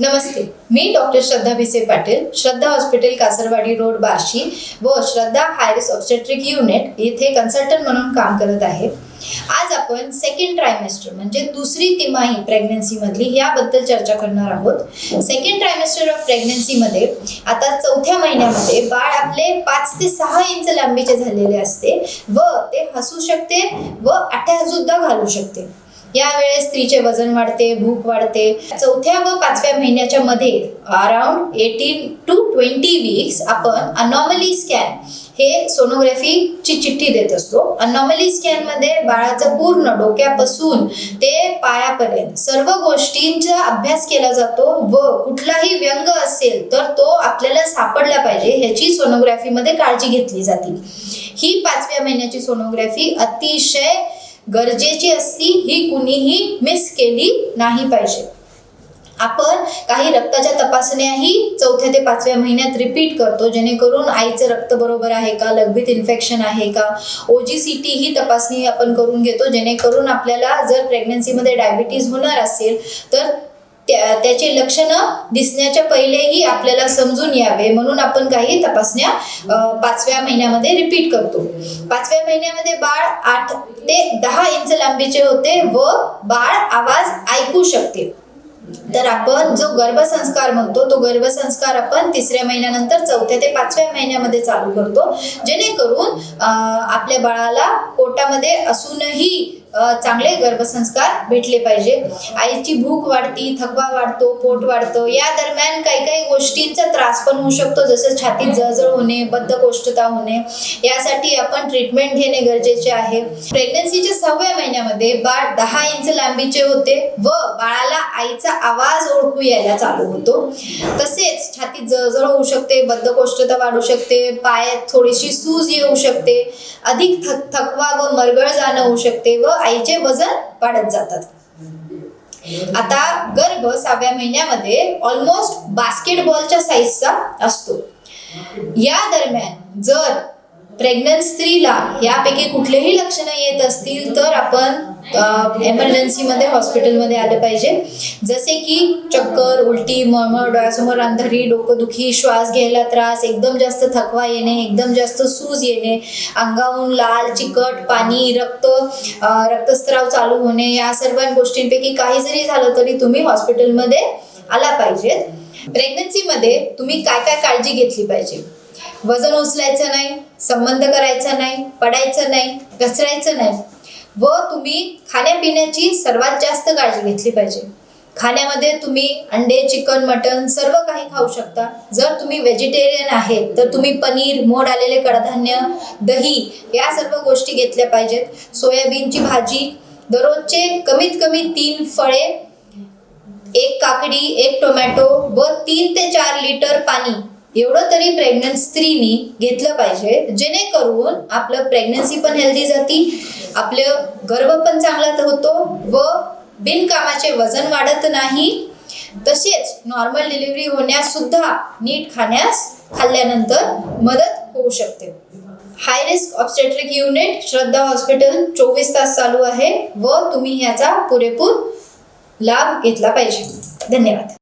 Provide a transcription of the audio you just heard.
नमस्ते मी doctor Shraddha Bhise Patil Shraddha hospital Kasarwadi road Barshi व Shraddha high risk obstetric unit येथे consultant म्हणून काम करत आहे. आज आपण सेकंड ट्रायमेस्टर म्हणजे दुसरी तिमाही प्रेग्नन्सीमधली याबद्दल चर्चा करणार आहोत. सेकंड ट्रायमेस्टर ऑफ प्रेग्नन्सीमध्ये आता चौथ्या महिन्यामध्ये बाळ आपले पाच ते सहा इंच लांबीचे झालेले असते व ते हसू शकते व आट्या सुद्धा घालू शकते. यावेळेस स्त्रीचे वजन वाढते भूक वाढते. चौथ्या व पाचव्या महिन्याच्या मध्ये around eighteen to twenty weeks आपण अनॉमली स्कॅन हे सोनोग्राफीची चिठ्ठी देत असतो. अनॉमली स्कॅनमध्ये बाळाचं पूर्ण डोक्यापासून ते पायापर्यंत सर्व गोष्टींचा अभ्यास केला जातो व कुठलाही व्यंग असेल तर तो आपल्याला सापडला पाहिजे ह्याची सोनोग्राफीमध्ये काळजी घेतली जाते. ही पाचव्या महिन्याची सोनोग्राफी अतिशय गरजेची असती ही कुणीही मिस केली नाही पाहिजे. आपण काही रक्ताच्या तपासण्याही चौथ्या ते पाचव्या महिन्यात रिपीट करतो जेणेकरून आईचं रक्त बरोबर आहे का लघवीत इन्फेक्शन आहे का ओ जी सी टी ही तपासणी आपण करून घेतो जेणेकरून आपल्याला जर प्रेग्नन्सीमध्ये डायबिटीज होणार असेल तर त्या त्याचे लक्षणं दिसण्याच्या पहिलेही आपल्याला समजून यावे. म्हणून आपण काही तपासण्या पाचव्या महिन्यामध्ये रिपीट करतो. पाचव्या महिन्यामध्ये बाळ आठ ते दहा इंच लांबीचे होते व बाळ आवाज ऐकू शकते. तर आपण जो गर्भसंस्कार म्हणतो तो गर्भसंस्कार आपण तिसऱ्या महिन्यानंतर चौथ्या ते पाचव्या महिन्यामध्ये चालू करतो. जेणेकरून आपल्या बाळाला पोटामध्ये असूनही चांगले गर्भसंस्कार भेटले पाहिजे. आईची भूक वाढती थकवा वाढतो पोट वाढतं. या दरम्यान काही काही गोष्टींचा त्रास पण होऊ शकतो जसं छातीत जळजळ होणे बद्धकोष्ठता होणे. यासाठी आपण ट्रीटमेंट घेणे गरजेचे आहे. प्रेग्नन्सीच्या सहाव्या महिन्यामध्ये बाळ दहा इंच लांबीचे होते व बाळाला आईचा आवाज ओळखू यायला चालू होतो. तसेच छातीत जळजळ होऊ शकते बद्धकोष्ठता वाढू शकते पायात थोडीशी सूज येऊ शकते अधिक थक थकवा व मरगळ जाणं होऊ शकते व आईचे वजन वाढत जातात. आता गर्भ सहाव्या महिन्यामध्ये ऑलमोस्ट बास्केटबॉलच्या साईजचा असतो. या दरम्यान जर प्रेग्नंट स्त्रीला यापैकी कुठलेही लक्षणं येत असतील तर आपण एमर्जन्सीमध्ये हॉस्पिटलमध्ये आलं पाहिजे. जसे की चक्कर उलटी मळमळ डोळ्यासमोर अंधारी डोकंदुखी श्वास घ्यायला त्रास एकदम जास्त थकवा येणे एकदम जास्त सूज येणे अंगाहून लाल चिकट पाणी रक्त रक्तस्त्राव रक्तस्राव चालू होणे या सर्व गोष्टींपैकी काही जरी झालं तरी तुम्ही हॉस्पिटलमध्ये आला पाहिजेत प्रेग्नन्सीमध्ये तुम्ही काय काय काळजी घेतली पाहिजे? वजन उचलायचं नाही संबंध करायचा नाही पडायचं नाही घसरायचं नाही. व तुम्ही खाण्यापिण्याची सर्वात जास्त काळजी घेतली पाहिजे. खाण्यामध्ये तुम्ही अंडे चिकन मटन सर्व काही खाऊ शकता. जर तुम्ही व्हेजिटेरियन आहेत तर तुम्ही पनीर मोड आलेले कडधान्य दही या सर्व गोष्टी घेतल्या पाहिजेत. सोयाबीनची भाजी दररोजचे कमीत कमी तीन फळे एक काकडी एक टोमॅटो व तीन ते चार लिटर पाणी एवढं तरी प्रेग्नंट स्त्रीनी घेतलं पाहिजे जेणेकरून आपलं प्रेग्नन्सी पण हेल्दी जाती आपलं गर्भ पण चांगला होतो व बिनकामाचे वजन वाढत नाही. तसेच नॉर्मल डिलिव्हरी होण्यास सुद्धा नीट खाण्यास खाल्ल्यानंतर मदत होऊ शकते. High risk obstetric unit Shraddha hospital चोवीस तास चालू आहे व तुम्ही ह्याचा पुरेपूर लाभ घेतला पाहिजे. धन्यवाद.